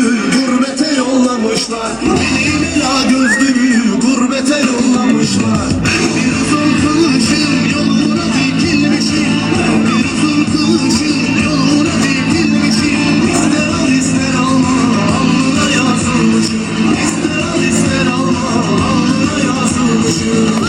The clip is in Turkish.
gözlümü gurbete yollamışlar. Benim ela gözlümü gurbete yollamışlar. Bir uzun kılıçın yoluna dikilmişim. Bir uzun kılıçın yoluna dikilmişim. İster al ister alma alnına yazılmışım. İster al ister alma alnına yazılmışım.